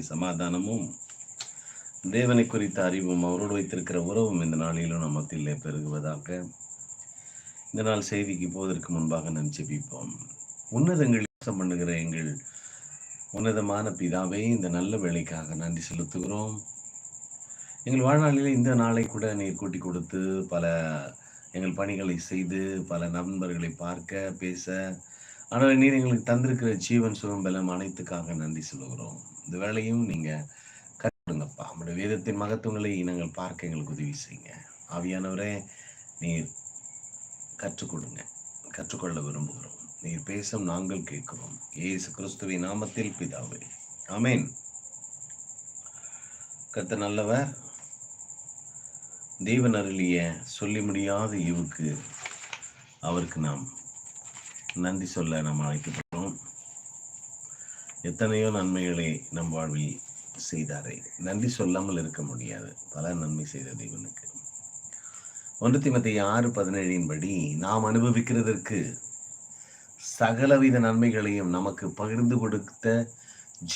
சமாதானமும் தேவனை குறித்த அறிவும் அவரோடு வைத்திருக்கிற உறவும் இந்த நாளிலும் நம் மத்தியிலே பெருகுவதாக. இந்த நாள் செய்திக்கு போவதற்கு முன்பாக நாம் செபிப்போம் உன்னதங்கள் பண்ணுகிற எங்கள் உன்னதமான பிதாவை இந்த நல்ல வேலைக்காக நன்றி செலுத்துகிறோம். எங்கள் வாழ்நாளில் இந்த நாளை கூட நீர் கூட்டி கொடுத்து பல எங்கள் பணிகளை செய்து பல நண்பர்களை பார்க்க பேச ஆனால் நீர் எங்களுக்கு தந்திருக்கிற ஜீவன் சுகம் பலம் அனைத்துக்காக நன்றி சொல்லுகிறோம். இந்த வேலையும் நீங்க கற்றுங்கப்பா நம்முடைய வேதத்தின் மகத்துவங்களை நாங்கள் பார்க்க எங்களுக்கு உதவி செய்யுங்க. ஆவியானவரே நீர் கற்றுக் கொடுங்க. கற்றுக்கொள்ள விரும்புகிறோம். நீர் பேசும் நாங்கள் கேட்கிறோம். ஏசு கிறிஸ்துவின் நாமத்தில் பிதாவே. ஆமேன். கத்த நல்லவர். தேவன் அருளிய சொல்லி முடியாத இவுக்கு அவருக்கு நாம் நன்றி சொல்ல நாம் அழைக்கப்படுறோம் எத்தனையோ நன்மைகளை நம் வாழ்வில் செய்தாரே. நன்றி சொல்லாமல் இருக்க முடியாது. பல நன்மை செய்த தேவனுக்கு. ஒன்று மத்திய ஆறு பதினேழின் படி நாம் அனுபவிக்கிறதற்கு சகலவித நன்மைகளையும் நமக்கு பகிர்ந்து கொடுத்த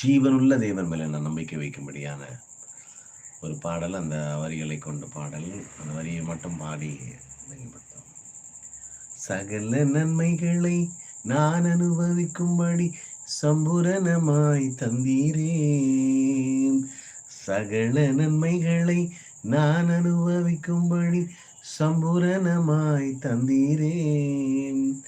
ஜீவனுள்ள தேவன் மேலே நான் நம்பிக்கை வைக்கும்படியான ஒரு பாடல் அந்த வரிகளை கொண்ட பாடல். அந்த வரியை மட்டும் பாடி சகல நன்மைகளை நான் அனுபவிக்கும்படி சம்பூரணமாய் தந்தீரேன். சகல நன்மைகளை நான் அனுபவிக்கும்படி சம்பூரணமாய் தந்தீரேன்.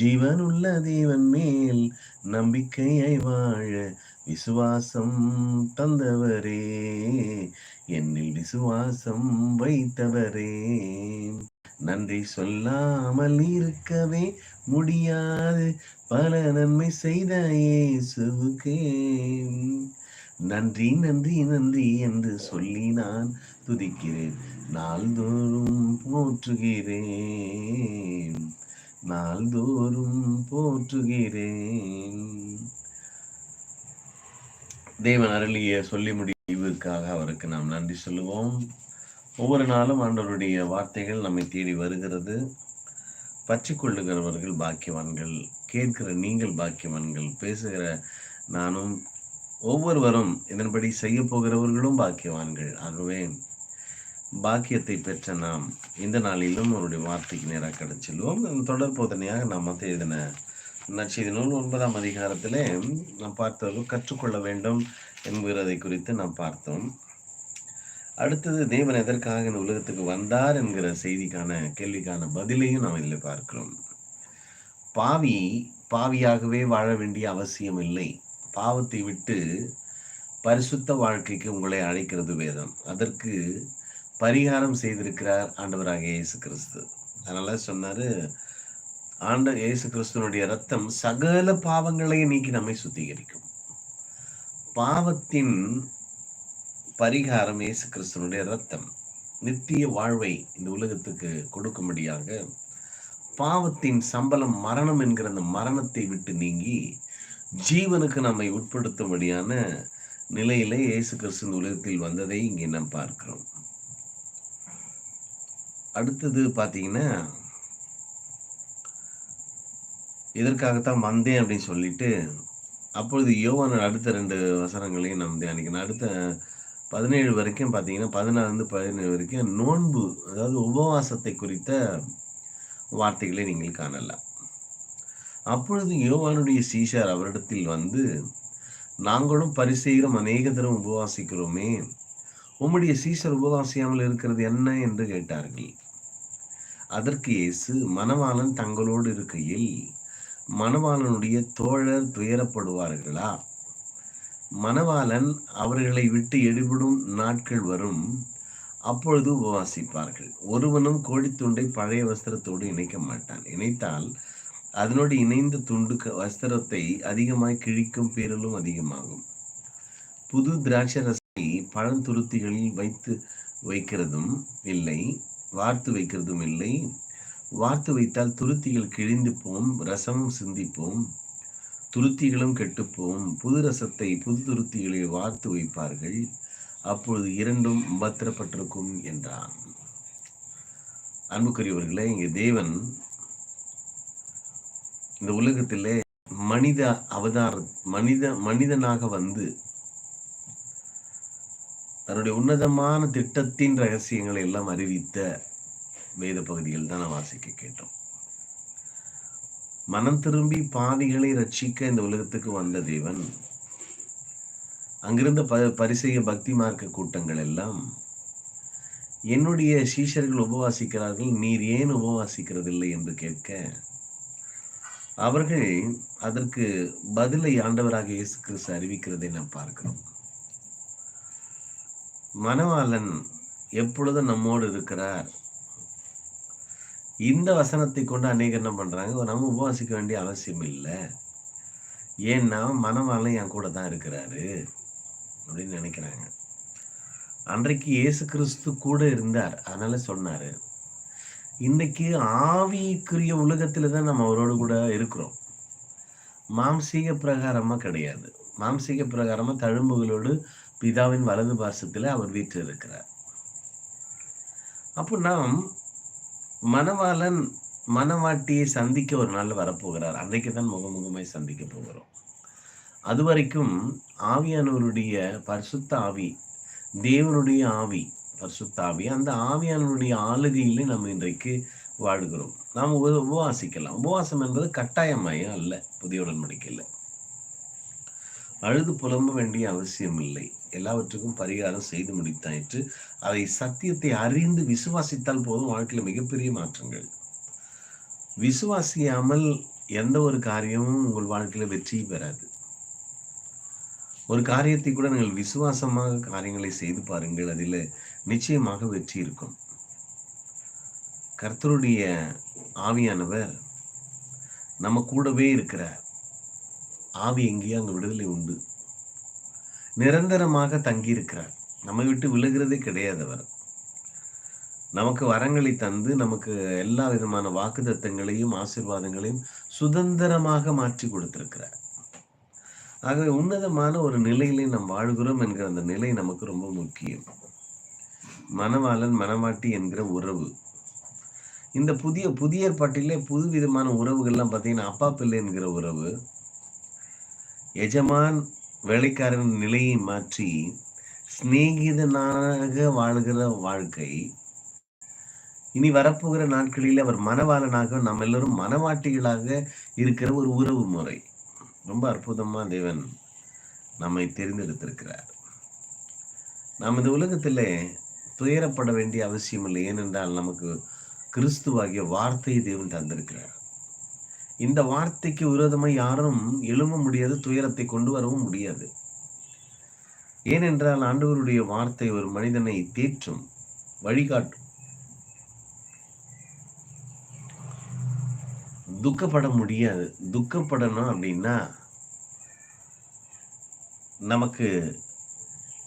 ஜீவனுள்ள தேவன் மேல் நம்பிக்கையை வாழ விசுவாசம் தந்தவரே. என்னில் விசுவாசம் வைத்தவரே. நன்றி சொல்லாமல் இருக்கவே முடியாது. பல நன்மை செய்த இயேசுவுக்கே. நன்றி நன்றி நன்றி என்று சொல்லி நான் துதிக்கிறேன். நாள்தோறும் போற்றுகிறேன். நாள்தோறும் போற்றுகிறேன். தேவன் அருளிய சொல்லி முடிவுக்காக அவருக்கு நாம் நன்றி சொல்லுவோம். ஒவ்வொரு நாளும் ஆண்டவருடைய வார்த்தைகள் நம்மை தேடி வருகிறது. பற்றி கொள்ளுகிறவர்கள் பாக்கியவான்கள் கேட்கிற நீங்கள் பாக்கியவான்கள் பேசுகிற நானும் ஒவ்வொருவரும் இதன்படி செய்ய போகிறவர்களும் பாக்கியவான்கள். ஆகவே பாக்கியத்தை பெற்ற நாம் இந்த நாளிலும் அவருடைய வார்த்தைக்கு நேராக கிடைச்செல்வோம் தொடர் போதனையாக நாம் மற்ற எழுதின நற்செய்தி நூல் ஒன்பதாம் அதிகாரத்திலே நாம் பார்த்தவர்கள் கற்றுக்கொள்ள வேண்டும் என்கிறதை குறித்து நாம் பார்த்தோம். அடுத்தது தேவன் எதற்காக இந்த உலகத்துக்கு வந்தார் என்கிற செய்திக்கான கேள்விக்கான பதிலையும் நாம் இதில் பார்க்கிறோம். பாவி பாவியாகவே வாழ வேண்டிய அவசியம் இல்லை. பாவத்தை விட்டு பரிசுத்த வாழ்க்கைக்கு உங்களை அழைக்கிறது வேதம். அதற்கு பரிகாரம் செய்திருக்கிறார் ஆண்டவராக இயேசு கிறிஸ்து. அதனால சொன்னாரு ஆண்ட இயேசு கிறிஸ்துவனுடைய ரத்தம் சகல பாவங்களையும் நீக்கி நம்மை சுத்திகரிக்கும். பாவத்தின் பரிகாரம் இயேசு கிறிஸ்தனுடைய ரத்தம் நித்திய வாழ்வை இந்த உலகத்துக்கு கொடுக்கும்படியாக பாவத்தின் சம்பளம் மரணம் என்கிற அந்த மரணத்தை விட்டு நீங்கி ஜீவனுக்கு நம்மை உட்படுத்தும்படியான நிலையில இயேசு கிறிஸ்து இந்த உலகத்தில் வந்ததை இங்கே நாம் பார்க்கிறோம். அடுத்தது பார்த்தீங்கன்னா இதற்காகத்தான் வந்தேன் அப்படின்னு சொல்லிட்டு அப்பொழுது யோவான அடுத்த ரெண்டு வசனங்களையும் நாம் தியானிக்கணும். அடுத்த பதினேழு வரைக்கும் பார்த்தீங்கன்னா பதினாறு பதினேழு வரைக்கும் நோன்பு அதாவது உபவாசத்தை குறித்த வார்த்தைகளை நீங்கள் காணலாம். அப்பொழுது யோவானுடைய சீஷார் அவரிடத்தில் வந்து நாங்களும் பரிசெய்கிறோம் அநேக தரம் உபவாசிக்கிறோமே உம்முடைய சீஷர் உபவாசியாமல் இருக்கிறது என்ன? என்று கேட்டார்கள். அதற்கு இயேசு மணவாளன் தங்களோடு இருக்கையில் மணவாளனுடைய தோழர் துயரப்படுவார்களா? மணவாளன் அவர்களை விட்டு எடுபடும் நாட்கள் வரும். அப்பொழுது உபவாசிப்பார்கள். ஒருவனும் கோழித்துண்டை பழைய வஸ்திரத்தோடு இணைக்க மாட்டான். இணைத்தால் அதனோடு இணைந்த துண்டு வஸ்திரத்தை அதிகமாய் கிழிக்கும் பேரலும் அதிகமாகும். புது திராட்சை ரசத்தை பழந்துருத்திகளில் வைத்து வைக்கிறதும் இல்லை வார்த்து வைக்கிறதும் இல்லை. வார்த்து வைத்தால் துருத்திகள் கிழிந்து போம் ரசமும் சிந்திப்போம். துருத்திகளும் கெட்டுப்போம். புது ரசத்தை புது துருத்திகளில் வார்த்து வைப்பார்கள். அப்பொழுது இரண்டும் பத்திரப்பட்டிருக்கும் என்றான். அன்புக்குரியவர்களே இங்கே தேவன் இந்த உலகத்திலே மனித அவதார மனித மனிதனாக வந்து தன்னுடைய உன்னதமான திட்டத்தின் ரகசியங்களை எல்லாம் அறிவித்த வேத பகுதிகள் தான் நான் வாசிக்க கேட்டோம். மனம் திரும்பி பாவிகளை ரட்சிக்க இந்த உலகத்துக்கு வந்த தேவன். அங்கிருந்த ப பரிசெய்ய பக்தி மார்க்க கூட்டங்கள் எல்லாம் என்னுடைய சீஷர்கள் உபவாசிக்கிறார்கள் நீர் ஏன் உபவாசிக்கிறதில்லை என்று கேட்க அவர்கள் அதற்கு பதிலை ஆண்டவராக இயேசு கிறிஸ்து அறிவிக்கிறதை நாம் பார்க்கிறோம். மணவாளன் எப்பொழுதும் நம்மோடு இருக்கிறார். இந்த வசனத்தை கொண்டு அநேகர் என்ன பண்றாங்க நம்ம உபவாசிக்க வேண்டிய அவசியம் இல்லை. ஏன்னா மனவாளன் என் கூட தான் இருக்கிறாரு அப்படின்னு நினைக்கிறாங்க. அன்றைக்கு இயேசு கிறிஸ்து கூட இருந்தார். அதனால சொன்னாரு. இன்னைக்கு ஆவிக்குரிய உலகத்தில் தான் நம்ம அவரோடு கூட இருக்கிறோம். மாம்சீக பிரகாரமா கிடையாது. மாம்சீக பிரகாரமா தழும்புகளோடு பிதாவின் வலது பாசத்துல அவர் வீட்டில் இருக்கிறார் அப்போ நாம் மணவாளன் மணவாட்டியை சந்திக்க ஒரு நாள் வரப்போகிறார். அன்றைக்கு தான் முகமுகமாய் சந்திக்க போகிறோம். அது வரைக்கும் ஆவியானவருடைய பரிசுத்த ஆவி தேவனுடைய ஆவி பரிசுத்த ஆவி அந்த ஆவியானவருடைய ஆளுகையிலே நம்ம இன்றைக்கு வாழ்கிறோம். நாம் உபவாசிக்கலாம். உபவாசம் என்பது கட்டாயமாயும் அல்ல புதிய உடன்படிக்கையில். அழுது புலம்ப வேண்டிய அவசியம் இல்லை எல்லாவற்றுக்கும் பரிகாரம் செய்து முடித்தாயிற்று. அதை சத்தியத்தை அறிந்து விசுவாசித்தால் போதும் வாழ்க்கையில் மிகப்பெரிய மாற்றங்கள். விசுவாசியாமல் எந்த ஒரு காரியமும் உங்கள் வாழ்க்கையில வெற்றி பெறாது. ஒரு காரியத்தை கூட நீங்கள் விசுவாசமாக காரியங்களை செய்து பாருங்கள் அதில் நிச்சயமாக வெற்றி இருக்கும். கர்த்தருடைய ஆவியானவர் நம்ம கூடவே இருக்கிறார். ஆவி எங்கேயோ அங்க விடுதலை உண்டு. நிரந்தரமாக தங்கி இருக்கிறார் விட்டு விலகிறதே கிடையாது அவர். நமக்கு வரங்களை தந்து நமக்கு எல்லா விதமான வாக்குத்தத்தங்களையும் ஆசீர்வாதங்களையும் சுதந்திரமாக மாற்றி கொடுத்திருக்கிறார். ஆகவே உன்னதமான ஒரு நிலையிலே நாம் வாழ்கிறோம் என்கிற அந்த நிலை நமக்கு ரொம்ப முக்கியம். மணவாளன் மணவாட்டி என்கிற உறவு. இந்த புதிய புதிய பாட்டிலே புது விதமான உறவுகள்லாம் பார்த்தீங்கன்னா அப்பா பிள்ளை என்கிற உறவு. எஜமான் வேலைக்காரன் நிலையை மாற்றி சிநேகிதனாக வாழ்கிற வாழ்க்கை. இனி வரப்போகிற நாட்களில் அவர் மனவாளனாக நாம் எல்லோரும் மனவாட்டிகளாக இருக்கிற ஒரு உறவு முறை. ரொம்ப அற்புதமா தேவன் நம்மை தெரிந்தெடுத்திருக்கிறார். நாம் இந்த உலகத்திலே துயரப்பட வேண்டிய அவசியம் இல்லை ஏனென்றால் நமக்கு கிறிஸ்துவாகிய வார்த்தையை தேவன் தந்திருக்கிறார். இந்த வார்த்தைக்கு விரோதமாக யாரும் எழும்ப முடியாது துயரத்தை கொண்டு வரவும் முடியாது. ஏனென்றால் ஆண்டவருடைய வார்த்தை ஒரு மனிதனை தேற்றும் வழிகாட்டும். துக்கப்பட முடியாது. துக்கப்படணும் அப்படின்னா நமக்கு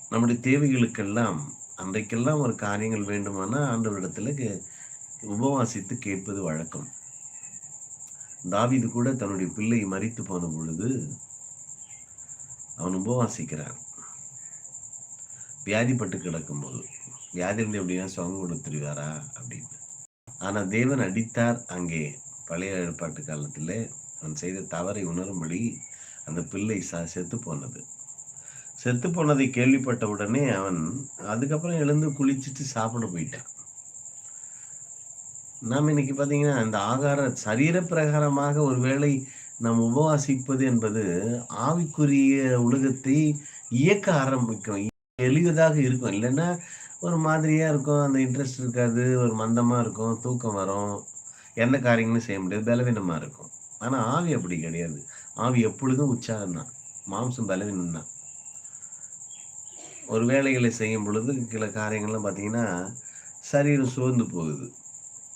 நம்முடைய தேவைகளுக்கெல்லாம் அன்றைக்கெல்லாம் ஒரு காரியங்கள் வேண்டுமானா ஆண்டவரிடத்துல உபவாசித்து கேட்பது வழக்கம். தாவிது கூட தன்னுடைய பிள்ளை மறித்து போன பொழுது அவன் உபவாசிக்கிறான். வியாதிப்பட்டு கிடக்கும்போது. வியாதியிலிருந்து எப்படின்னா சுகம் கொடுத்துருவாரா அப்படின்னு. ஆனா தேவன் அடித்தார் அங்கே. பழைய ஏற்பாட்டு காலத்தில் அவன் செய்த தவறை உணரும்படி அந்த பிள்ளை ச செத்து போனது. செத்து போனதை கேள்விப்பட்ட உடனே அவன் அதுக்கப்புறம் எழுந்து குளிச்சுட்டு சாப்பிட போயிட்டான். நாம் இன்னைக்கு பார்த்தீங்கன்னா அந்த ஆகார சரீர பிரகாரமாக ஒருவேளை நாம் உபவாசிப்பது என்பது ஆவிக்குரிய உலகத்தை இயக்க ஆரம்பிக்கும். எளிதாக இருக்கும். இல்லைன்னா ஒரு மாதிரியாக இருக்கும். அந்த இன்ட்ரெஸ்ட் இருக்காது. ஒரு மந்தமாக இருக்கும். தூக்கம் வரும். எந்த காரியங்களும் செய்ய முடியாது. பலவீனமாக இருக்கும். ஆனால் ஆவி அப்படி கிடையாது. ஆவி எப்பொழுதும் உற்சாகம் தான். மாம்சம் பலவீனம் தான். ஒரு வேலைகளை செய்யும் பொழுது சில காரியங்கள்லாம் பார்த்தீங்கன்னா சரீரம் சோர்ந்து போகுது.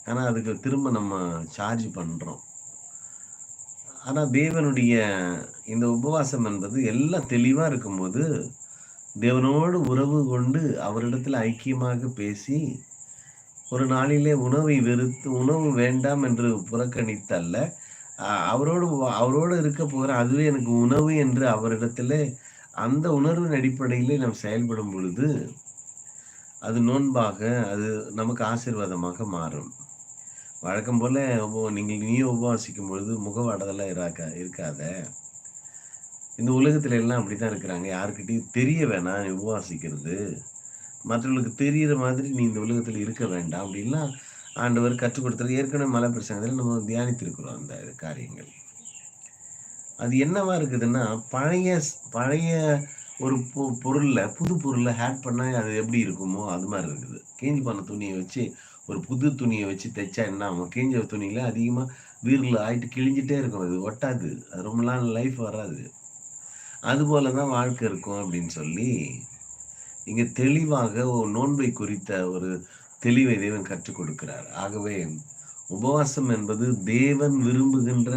ஆனால் அதுக்கு திரும்ப நம்ம சார்ஜ் பண்ணுறோம் ஆனால் தேவனுடைய இந்த உபவாசம் என்பது எல்லாம் தெளிவாக இருக்கும்போது தேவனோடு உறவு கொண்டு அவரிடத்தில் ஐக்கியமாக பேசி ஒரு நாளிலே உணவை வெறுத்து உணவு வேண்டாம் என்று புறக்கணித்தல்ல. அவரோடு அவரோடு இருக்க போகிற அதுவே எனக்கு உணவு என்று அவரிடத்துல அந்த உணர்வின் அடிப்படையிலே நாம் செயல்படும் பொழுது அது நோன்பாக அது நமக்கு ஆசீர்வாதமாக மாறும். வழக்கம் போல நீங்கள் நீ உபவாசிக்கும் பொழுது முகவாடதெல்லாம் இராக்கா இருக்காத. இந்த உலகத்துல எல்லாம் அப்படித்தான் இருக்கிறாங்க. யாருக்கிட்டையும் தெரிய வேணாம் நீ உபவாசிக்கிறது. மற்றவர்களுக்கு தெரிகிற மாதிரி நீ இந்த உலகத்தில் இருக்க வேண்டாம். அப்படின்லாம் ஆண்டவர் கற்றுக் கொடுத்தது ஏற்கனவே மலை பிரசங்கத்தில் நம்ம தியானித்திருக்கிறோம் அந்த காரியங்கள். அது என்னவா இருக்குதுன்னா பழைய பழைய ஒரு பொ பொருளில் புது பொருளில் ஹேட் பண்ணால் அது எப்படி இருக்குமோ அது மாதிரி இருக்குது. கேஞ்சி பண்ண துணியை வச்சு ஒரு புது துணியை வச்சு தைச்சா என்ன ஆகும்? கிழிஞ்ச துணியில் அதிகமாக வீரில் ஆயிட்டு கிழிஞ்சிட்டே இருக்கும். அது ஒட்டாது. அது ரொம்ப நாள் லைஃப் வராது. அதுபோல தான் வாழ்க்கை இருக்கும் அப்படின்னு சொல்லி இங்கே தெளிவாக ஒரு நோன்பை குறித்த ஒரு தெளிவை தேவன் கற்றுக் கொடுக்கிறார். ஆகவே உபவாசம் என்பது தேவன் விரும்புகின்ற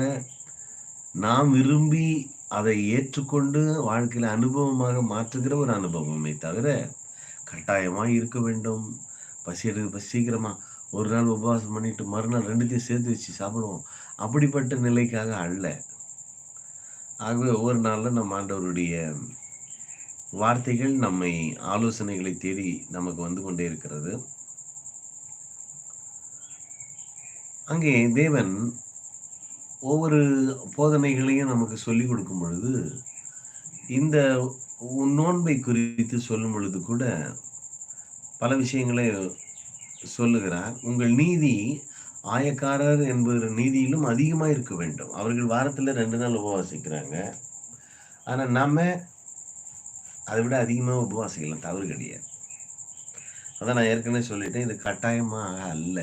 நாம் விரும்பி அதை ஏற்றுக்கொண்டு வாழ்க்கையில அனுபவமாக மாற்றுகிற ஒரு அனுபவமே தவிர கட்டாயமாக இருக்க வேண்டும். பசி எடுக்க சீக்கிரமா ஒரு நாள் உபவாசம் பண்ணிட்டு மறுநாள் ரெண்டுத்தையும் சேர்த்து வச்சு சாப்பிடுவோம். அப்படிப்பட்ட நிலைக்காக அல்ல. ஆகவே ஒவ்வொரு நாளில் நம்ம ஆண்டவருடைய வார்த்தைகள் நம்மை ஆலோசனைகளை தேடி நமக்கு வந்து கொண்டே இருக்கிறது. அங்கே தேவன் ஒவ்வொரு போதனைகளையும் நமக்கு சொல்லிக் கொடுக்கும் பொழுது இந்த நோன்பை குறித்து சொல்லும் பொழுது கூட பல விஷயங்களை சொல்லுகிறார். உங்கள் நீதி ஆயக்காரர் என்பது நீதியிலும் அதிகமாக இருக்க வேண்டும். அவர்கள் வாரத்தில் ரெண்டு நாள் உபவாசிக்கிறாங்க. ஆனால் நம்ம அதை விட அதிகமாக உபவாசிக்கலாம் தவறு கிடையாது. அதான் நான் ஏற்கனவே சொல்லிட்டேன் இது கட்டாயமாக அல்ல.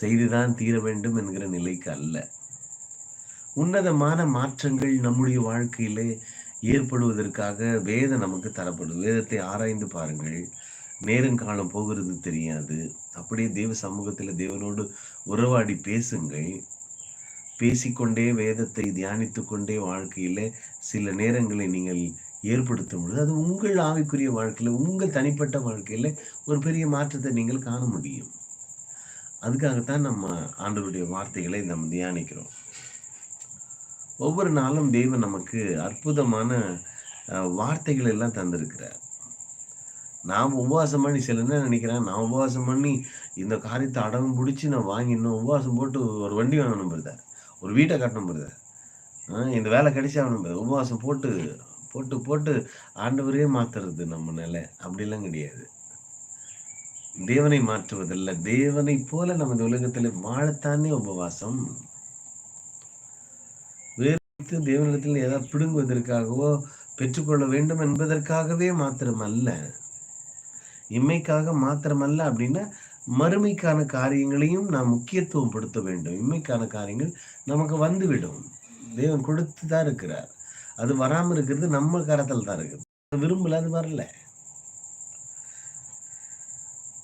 செய்துதான் தீர வேண்டும் என்கிற நிலைக்கு அல்ல. உன்னதமான மாற்றங்கள் நம்முடைய வாழ்க்கையிலே ஏற்படுவதற்காக வேதம் நமக்கு தரப்படுது. வேதத்தை ஆராய்ந்து பாருங்கள். நேரங்காலம் போகிறது தெரியாது. அப்படியே தேவ சமூகத்தில் தேவனோடு உறவாடி பேசுங்கள். பேசிக்கொண்டே வேதத்தை தியானித்து கொண்டே வாழ்க்கையில சில நேரங்களை நீங்கள் ஏற்படுத்தும் பொழுது அது உங்கள் ஆவிக்குரிய வாழ்க்கையில உங்கள் தனிப்பட்ட வாழ்க்கையில ஒரு பெரிய மாற்றத்தை நீங்கள் காண முடியும். அதுக்காகத்தான் நம்ம ஆண்டவருடைய வார்த்தைகளை நம்ம தியானிக்கிறோம். ஒவ்வொரு நாளும் தேவன் நமக்கு அற்புதமான வார்த்தைகள் எல்லாம் தந்திருக்கிறார். நான் உபவாசம் பண்ணி சில என்ன நினைக்கிறேன் நான் உபவாசம் பண்ணி இந்த காரியத்தை அடம் பிடிச்சி நான் வாங்கிடணும் உபவாசம் போட்டு ஒரு வண்டி வாங்கணும் பிரதர் ஒரு வீட்டை கட்டணும் பிரதர் இந்த வேலை கிடைச்சா ஆகணும் உபவாசம் போட்டு போட்டு போட்டு ஆண்டவரே மாத்துறது நம்ம நிலை. அப்படிலாம் கிடையாது. தேவனை மாற்றுவதில்ல. தேவனை போல நமது உலகத்தில் வாழத்தானே உபவாசம். வேறு தேவனிடத்தில் ஏதாவது பிடுங்குவதற்காகவோ பெற்றுக்கொள்ள வேண்டும் என்பதற்காகவே மாத்திரம் அல்ல இம்மைக்காக மாத்திரமல்ல அப்படின்னா மறுமைக்கான காரியங்களையும் நாம் முக்கியத்துவம் படுத்த வேண்டும். இம்மைக்கான காரியங்கள் நமக்கு வந்துவிடும். தேவன் கொடுத்து தான் இருக்கிறார். அது வராமல் இருக்கிறது நம்ம கரத்தில் தான் இருக்குது. விரும்பல அது வரல.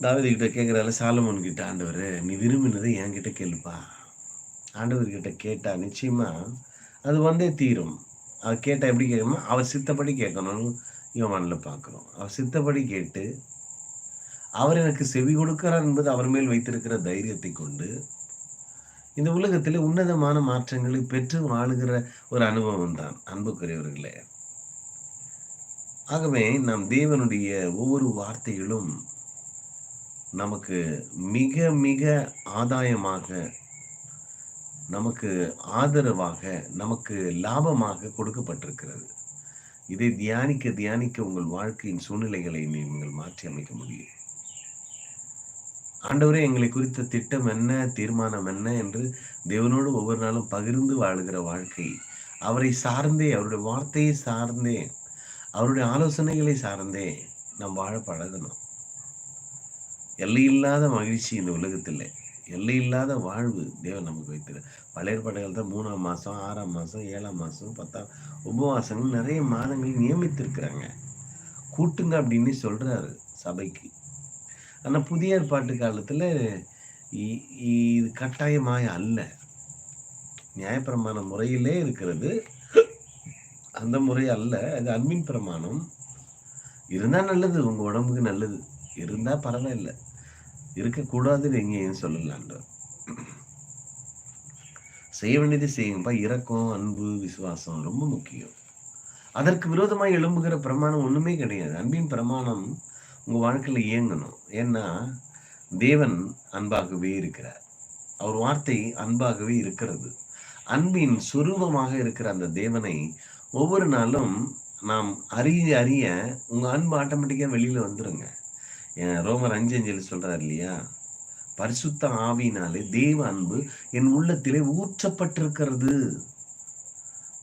தாவதி கிட்ட கேட்குறாரு சாலமோன் கிட்ட ஆண்டவர் நீ விரும்பினதை என்கிட்ட கேளுப்பா. ஆண்டவர் கிட்ட கேட்டா நிச்சயமா அது வந்தே தீரும். அவ கேட்டால் எப்படி கேட்கணுமோ அவர் சித்தப்படி கேட்கணும்னு யோவானில் பார்க்குறோம் அவர் சித்தப்படி கேட்டு அவர் எனக்கு செவி கொடுக்கிறார் என்பது அவர் மேல் வைத்திருக்கிற தைரியத்தை கொண்டு இந்த உலகத்தில் உன்னதமான மாற்றங்களை பெற்று வாழுகிற ஒரு அனுபவம் தான். அன்புக்குரியவர்களே ஆகவே நாம் தேவனுடைய ஒவ்வொரு வார்த்தைகளும் நமக்கு மிக மிக ஆதாயமாக நமக்கு ஆதரவாக நமக்கு லாபமாக கொடுக்கப்பட்டிருக்கிறது. இதை தியானிக்க தியானிக்க உங்கள் வாழ்க்கையின் சூழ்நிலைகளை நீங்கள் மாற்றி அமைக்க முடியும். ஆண்டவரே எங்களை குறித்த திட்டம் என்ன தீர்மானம் என்ன என்று தேவனோடு ஒவ்வொரு நாளும் பகிர்ந்து வாழுகிற வாழ்க்கை. அவரை சார்ந்தே அவருடைய வார்த்தையை சார்ந்தே அவருடைய ஆலோசனைகளை சார்ந்தே நாம் வாழ பழகணும். எல்லையில்லாத மகிழ்ச்சி இந்த உலகத்தில். எல்லையில்லாத வாழ்வு தேவன் நமக்கு வைத்திரு. பழைய படைகள் தான் மூணாம் மாதம் ஆறாம் மாதம் ஏழாம் மாதம் பத்தாம் உபவாசங்கள் நிறைய மாதங்கள் நியமித்திருக்கிறாங்க. கூட்டுங்க அப்படின்னு சொல்றாரு சபைக்கு. ஆனால் புதிய ஏற்பாட்டு காலத்தில் இது கட்டாயமாய அல்ல. நியாயப்பிரமாண முறையிலே இருக்கிறது. அந்த முறை அல்ல. அது அன்பின் பிரமாணம். இருந்தால் நல்லது உங்கள் உடம்புக்கு நல்லது. இருந்தால் பரவாயில்ல. இருக்கக்கூடாதுன்னு எங்கேயும் சொல்லலான்ற செய்ய வேண்டியது செய்யுங்கப்பா. இறக்கம் அன்பு விசுவாசம் ரொம்ப முக்கியம். அதற்கு விரோதமாக எழும்புகிற பிரமாணம் ஒன்றுமே கிடையாது. அன்பின் பிரமாணம் உங்கள் வாழ்க்கையில் இயங்கணும். ஏன்னா தேவன் அன்பாகவே இருக்கிறார். அவர் வார்த்தை அன்பாகவே இருக்கிறது. அன்பின் சுரூபமாக இருக்கிற அந்த தேவனை ஒவ்வொரு நாளும் நாம் அறிய அறிய உங்கள் அன்பு ஆட்டோமேட்டிக்காக வெளியில் வந்துடுங்க ரோமர் அஞ்சு அஞ்சலி சொல்றாரு இல்லையா? பரிசுத்த ஆவினாலே தேவ அன்பு என் உள்ளத்திலே ஊற்றப்பட்டிருக்கிறது.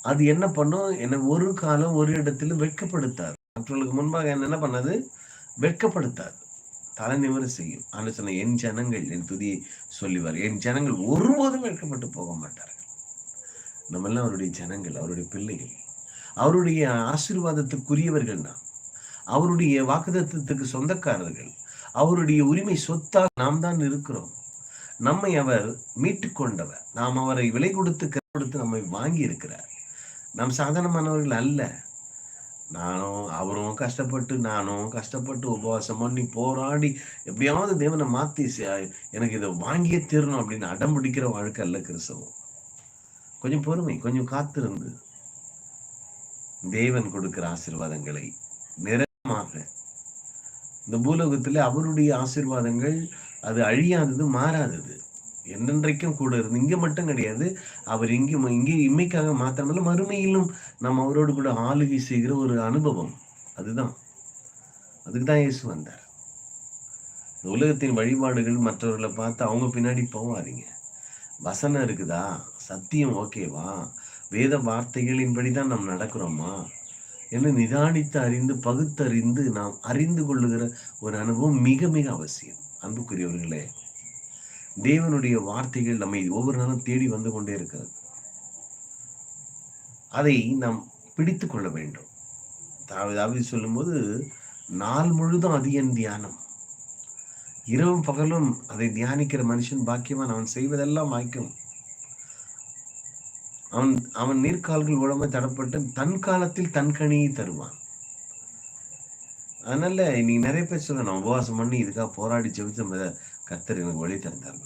அது என்ன பண்ணும்? என்னை ஒரு காலம் ஒரு இடத்திலும் வெட்கப்படுத்தாது. மற்றவர்களுக்கு முன்பாக என்ன பண்ணது? வெட்கப்படுத்தாது. தலை நிமிர செய்யும். ஆனால் சொன்ன என் ஜனங்கள் என் துதியை சொல்லிவார் என் ஜனங்கள் ஒருபோதும் வெட்கப்பட்டு போக மாட்டார்கள். நம்ம எல்லாம் அவருடைய ஜனங்கள் அவருடைய பிள்ளைகள். அவருடைய ஆசீர்வாதத்துக்குரியவர்கள் நாம். அவருடைய வாக்குதத்துக்கு சொந்தக்காரர்கள். அவருடைய உரிமை சொத்தாக நாம் தான் இருக்கிறோம். நம்மை அவர் மீட்டு கொண்டவர். நாம் அவரை விலை கொடுத்து கொடுத்து நம்மை வாங்கி இருக்கிறார். நாம் சாதாரணமானவர்கள் அல்ல. நானும் அவரும் கஷ்டப்பட்டு நானும் கஷ்டப்பட்டு உபவாசம் பண்ணி போராடி எப்படியாவது தேவனை மாத்தி எனக்கு இதை வாங்கியே தீரணும் அப்படின்னு அடம் பிடிக்கிற வாழ்க்கை அல்ல கிறிஸ்தவம். கொஞ்சம் பொறுமை கொஞ்சம் காத்திருந்து தேவன் கொடுக்கிற ஆசிர்வாதங்களை நிறமாக இந்த பூலோகத்துல அவருடைய ஆசிர்வாதங்கள் அது அழியாதது மாறாதது. என்றென்றைக்கும் கூட இருந்து இங்க மட்டும் கிடையாது. அவர் இங்கே இங்கே இம்மைக்காக மாத்திரமல்ல மறுமையிலும் நம்ம அவரோடு கூட ஆளுகை செய்கிற ஒரு அனுபவம். அதுதான். அதுக்கு தான் இயேசு வந்தார். உலகத்தின் வழிபாடுகள் மற்றவர்களை பார்த்து அவங்க பின்னாடி போவாதீங்க. வசனம் இருக்குதா? சத்தியம் ஓகேவா? வேத வார்த்தைகளின்படி தான் நாம் நடக்கிறோமா? என்று நிதானித்து அறிந்து பகுத்தறிந்து நாம் அறிந்து கொள்ளுகிற ஒரு அனுபவம் மிக மிக அவசியம். அன்புக்குரியவர்களே தேவனுடைய வார்த்தைகள் நம்மை ஒவ்வொரு நாளும் தேடி வந்து கொண்டே இருக்கிறது. அதை நாம் பிடித்து கொள்ள வேண்டும். சொல்லும் சொல்லும்போது நாள் முழுதும் அது என் தியானம். இரவும் பகலும் அதை தியானிக்கிற மனுஷன் பாக்கியவான். அவன் செய்வதெல்லாம் வாய்க்கும். அவன் அவன் நீர்கால்கள் உடம்பை தடப்பட்டு தன் காலத்தில் தன் கனியை தருவான். அதனால இன்னைக்கு நிறைய பேர் சொல்லணும் உபவாசம் பண்ணி இதுக்காக போராடி ஜெபிச்ச கத்தர் எனக்கு வழி தந்தார்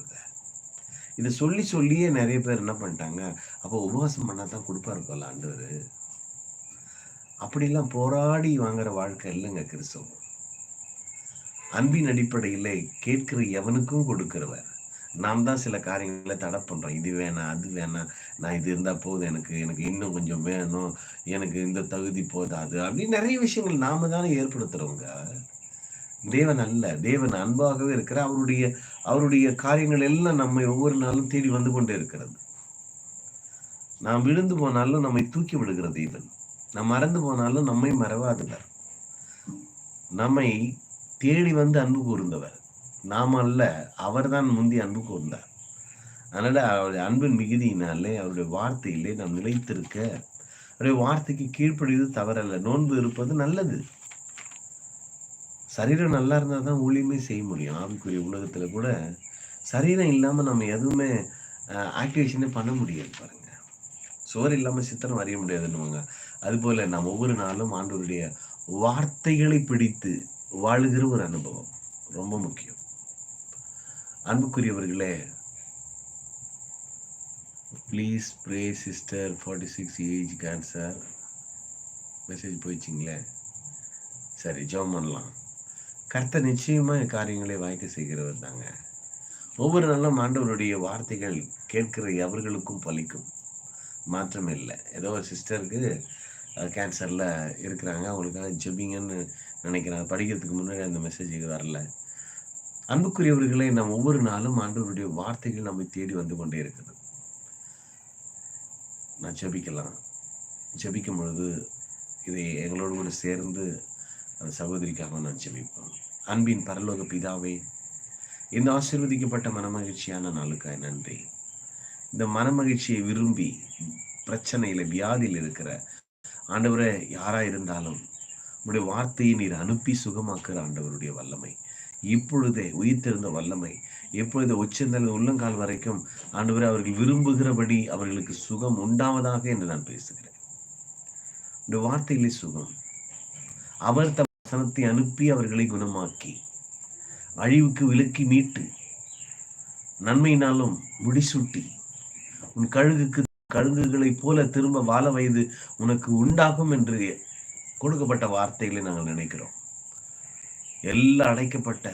இதை சொல்லி சொல்லியே நிறைய பேர் என்ன பண்ணிட்டாங்க? அப்போ உபவாசம் பண்ணால் தான் கொடுப்பாரு போல ஆண்டவர்? அப்படிலாம் போராடி வாங்குற வாழ்க்கை இல்லைங்க கிறிஸ்தவம். அன்பின் அடிப்படையில் கேட்கிற எவனுக்கும் கொடுக்கிறவர். நாம் தான் சில காரியங்களை தடை பண்றோம். இது வேணாம் அது வேணாம். நான் இது இருந்தா போதும். எனக்கு எனக்கு இன்னும் கொஞ்சம் வேணும். எனக்கு இந்த தகுதி போதாது. அப்படின்னு நிறைய விஷயங்கள் நாம தானே ஏற்படுத்துகிறவங்க தேவன் அல்ல. தேவன் அன்பாகவே இருக்கிற அவருடைய அவருடைய காரியங்கள் எல்லாம் நம்மை ஒவ்வொரு நாளும் தேடி வந்து கொண்டே இருக்கிறது. நாம் விழுந்து போனாலும் நம்மை தூக்கி விடுகிற தேவன். நாம் மறந்து போனாலும் நம்மை மறவாதவர். நம்மை தேடி வந்து அன்பு கூர்ந்தவர். நாம் அல்ல அவர் தான் முந்தி அன்பு கூர்ந்தார். அதனால அவருடைய அன்பின் மிகுதியினாலே அவருடைய வார்த்தையிலே நாம் நிலைத்திருக்க அவருடைய வார்த்தைக்கு கீழ்ப்படிவது தவறல்ல. நோன்பு இருப்பது நல்லது. சரீரம் நல்லா இருந்தால் தான் ஊழியமே செய்ய முடியும். ஆவிக்குரிய உலகத்தில் கூட சரீரம் இல்லாமல் நம்ம எதுவுமே ஆக்டிவேஷனே பண்ண முடியாது பாருங்க. சோறு இல்லாமல் சித்திரம் அறிய முடியாதுன்னுவாங்க. அதுபோல் நாம் ஒவ்வொரு நாளும் ஆண்டவருடைய வார்த்தைகளை பிடித்து வாழுகிற ஒரு அனுபவம். ரொம்ப முக்கியம். அன்புக்குரியவர்களே please pray sister forty six age cancer message போயிடுச்சிங்களே? சரி ஜோம் பண்ணலாம். கர்த்த நிச்சயமாக காரியங்களை வாய்க்க செய்கிறவர் தாங்க. ஒவ்வொரு நாளும் ஆண்டவருடைய வார்த்தைகள் கேட்கிற எவர்களுக்கும் பலிக்கும். மாற்றம் இல்லை. ஏதோ ஒரு சிஸ்டருக்கு கேன்சரில் இருக்கிறாங்க. அவங்களுக்காக ஜெபிங்கன்னு நினைக்கிறாங்க. படிக்கிறதுக்கு முன்னாடி அந்த மெசேஜ் வரல. அன்புக்குரியவர்களை நாம் ஒவ்வொரு நாளும் ஆண்டவருடைய வார்த்தைகள் நம்மை தேடி வந்து கொண்டே இருக்கிறது நான் ஜபிக்கலாம். ஜபிக்கும் பொழுது இதை எங்களோடு கூட சேர்ந்து அந்த சகோதரிக்காக நான் ஜெபிப்போம். அன்பின் பரலோக பிதாவே இந்த ஆசிர்வதிக்கப்பட்ட மனமகிழ்ச்சியான நாளுக்காய் நன்றி. இந்த மனமகிழ்ச்சியை விரும்பி பிரச்சனையில் வியாதியில் இருக்கிற ஆண்டவரை யாராக இருந்தாலும் உடைய வார்த்தையை நீர் அனுப்பி சுகமாக்குற ஆண்டவருடைய வல்லமை. இப்பொழுதே உயிர்த்தெழுந்த வல்லமை. எப்பொழுது உச்சந்தல் உள்ளங்கால் வரைக்கும் ஆண்டவரை அவர்கள் விரும்புகிறபடி அவர்களுக்கு சுகம் உண்டாவதாக என்று நான் பேசுகிறேன். இந்த வார்த்தையிலே சுகம். அவர் தம் வசனத்தை அனுப்பி அவர்களை குணமாக்கி அழிவுக்கு விலக்கி மீட்டு நன்மையினாலும் முடிசூட்டி உன் கழுகுக்கு கழுகுகளைப் போல திரும்ப வாழ வயது உனக்கு உண்டாகும் என்று கொடுக்கப்பட்ட வார்த்தைகளை நாங்கள் நினைக்கிறோம். எல்லா அடைக்கப்பட்ட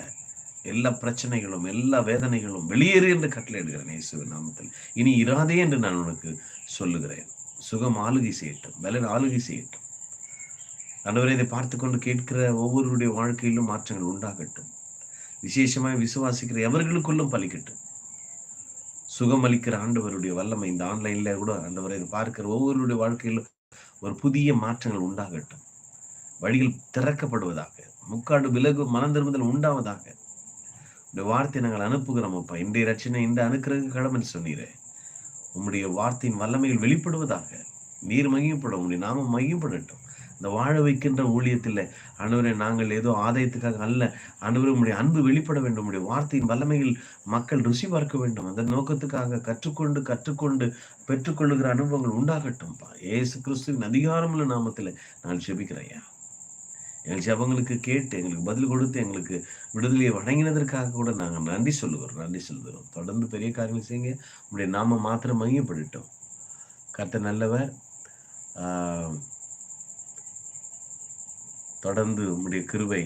எல்லா பிரச்சனைகளும் எல்லா வேதனைகளும் வெளியேறு என்று கட்டளையிடுகிறேன் இயேசுவின் நாமத்தில். இனி இராதே என்று நான் உனக்கு சொல்லுகிறேன். சுகம் ஆளுகை செய்யட்டும். பலன் ஆளுகை செய்யட்டும். அன்றுவரை இதை பார்த்து கொண்டு கேட்கிற ஒவ்வொருடைய வாழ்க்கையிலும் மாற்றங்கள் உண்டாகட்டும். விசேஷமாய் விசுவாசிக்கிற எவர்களுக்குள்ளும் பலிக்கட்டும். சுகம் அளிக்கிற ஆண்டவருடைய வல்லமை இந்த ஆன்லைன்ல கூட ஆண்டவரை இதை பார்க்கிற ஒவ்வொருடைய வாழ்க்கையிலும் ஒரு புதிய மாற்றங்கள் உண்டாகட்டும். வழிகள் திறக்கப்படுவதாக முக்காடு விலகு மனம் திரும்புதல் உண்டாவதாக இந்த வார்த்தை நாங்கள் அனுப்புகிறோம் அப்பா. இன்றைய ரச்சனை இந்த அனுக்கிறதுக்கு கடமை சொன்னீரே. உம்முடைய வார்த்தையின் வல்லமையில் வெளிப்படுவதாக நீர் மையப்படும் உங்களுடைய நாமம் மையப்படட்டும் இந்த வாழ வைக்கின்ற ஊழியத்தில் ஆண்டவரே நாங்கள் ஏதோ ஆதாயத்துக்காக அல்ல. ஆண்டவரே அன்பு வெளிப்பட வேண்டும். உடைய வார்த்தையின் வல்லமையில் மக்கள் ருசி பார்க்க வேண்டும். அந்த நோக்கத்துக்காக கற்றுக்கொண்டு கற்றுக்கொண்டு பெற்றுக்கொள்ளுகிற அனுபவங்கள் உண்டாகட்டும்பா. ஏசு கிறிஸ்துவின் அதிகாரமுள்ள நாமத்தில் நான் செபிக்கிறேன் எங்கள் ஜபங்களுக்கு கேட்டு எங்களுக்கு பதில் கொடுத்து எங்களுக்கு விடுதலையை வழங்கினதற்காக கூட நாங்கள் நன்றி சொல்லுகிறோம் நன்றி சொல்லுகிறோம். தொடர்ந்து பெரிய காரியங்கள் செய்யுங்க. உங்களுடைய நாம மாத்திரம் மையப்படட்டும். கத்த நல்லவர். ஆஹ், தொடர்ந்து உம்முடைய கிருவை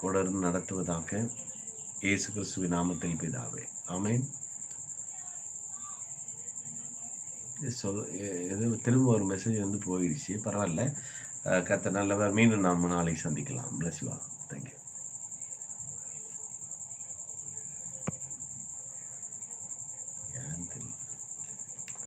தொடர்ந்து நடத்துவதாக இயேசு கிறிஸ்துவின் நாமத்தில் பிதாவே. ஆமேன். சொல் எது திரும்ப ஒரு மெசேஜ் வந்து போயிடுச்சு. பரவாயில்ல. கத்த நல்லவர். மீண்டும் நாம் நாளை சந்திக்கலாம். Plus thank you